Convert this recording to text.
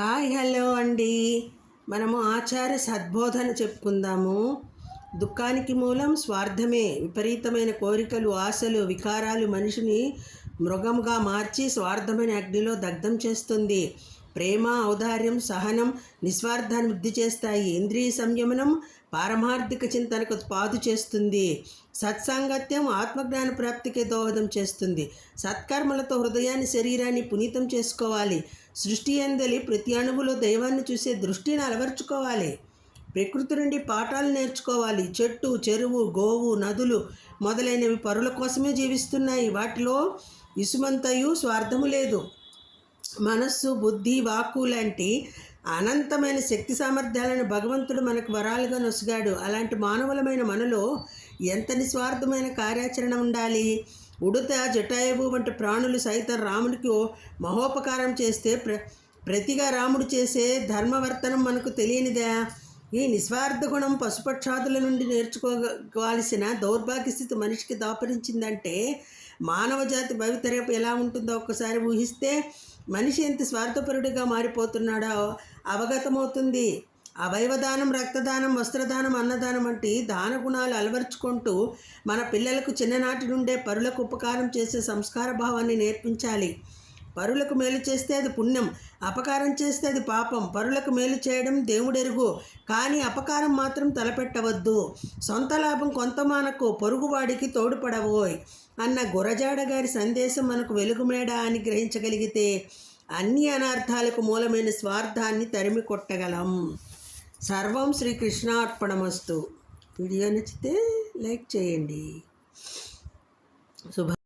Hi hello అండి. మనము ఆచార సద్బోధన చెప్పుకుందాము. దుఃఖానికి మూలం స్వార్థమే. విపరీతమైన కోరికలు ఆశలు వికారాలు మనిషిని మృగముగా మార్చి స్వార్థమైన అగ్నిలో దగ్ధం చేస్తుంది. ప్రేమ ఔదార్యం సహనం నిస్వార్థాన్ని వృద్ధి చేస్తాయి. ఇంద్రియ సంయమనం పారమార్థిక చింతనకు పాదు చేస్తుంది. సత్సాంగత్యం ఆత్మజ్ఞాన ప్రాప్తికి దోహదం చేస్తుంది. సత్కర్మలతో హృదయాన్ని శరీరాన్ని పునీతం చేసుకోవాలి. సృష్టి అందలి ప్రతి అణువులో దైవాన్ని చూసే దృష్టిని అలవర్చుకోవాలి. ప్రకృతి నుండి పాఠాలు నేర్చుకోవాలి. చెట్టు చెరువు గోవు నదులు మొదలైనవి పరుల కోసమే జీవిస్తున్నాయి. వాటిలో ఇసుమంతయు స్వార్థము లేదు. మనస్సు బుద్ధి వాక్కు లాంటి అనంతమైన శక్తి సామర్థ్యాలను భగవంతుడు మనకు వరాలుగా నొసుగాడు. అలాంటి మానవులమైన మనలో ఎంత నిస్వార్థమైన కార్యాచరణ ఉండాలి? ఉడత జటాయువు వంటి ప్రాణులు సైతం రాముడికి మహోపకారం చేస్తే ప్ర ప్రతిగా రాముడు చేసే ధర్మవర్తనం మనకు తెలియనిదా? ఈ నిస్వార్థ గుణం పశుపక్షాదుల నుండి నేర్చుకోవాల్సిన దౌర్భాగ్య స్థితి మనిషికి దాపరించిందంటే మానవ జాతి భవితరేపు ఎలా ఉంటుందో ఒక్కసారి ఊహిస్తే మనిషి ఎంత స్వార్థపరుడిగా మారిపోతున్నాడో అవగతమవుతుంది. అవయవదానం రక్తదానం వస్త్రదానం అన్నదానం వంటి దాన గుణాలు అలవర్చుకుంటూ మన పిల్లలకు చిన్ననాటి నుండే పరులకు ఉపకారం చేసే సంస్కార భావాన్ని నేర్పించాలి. పరులకు మేలు చేస్తే అది పుణ్యం అపకారం చేస్తే అది పాపం. పరులకు మేలు చేయడం దేవుడెరుగు కానీ అపకారం మాత్రం తలపెట్టవద్దు. సొంత లాభం కొంత మానకు పొరుగువాడికి తోడుపడవోయ్ అన్న గురజాడ గారి సందేశం మనకు వెలుగుమేడ అని గ్రహించగలిగితే అన్ని అనార్థాలకు మూలమైన స్వార్థాన్ని తరిమి కొట్టగలం. సర్వం శ్రీకృష్ణార్పణమస్తు వీడియో నచ్చితే లైక్ చేయండి. శుభ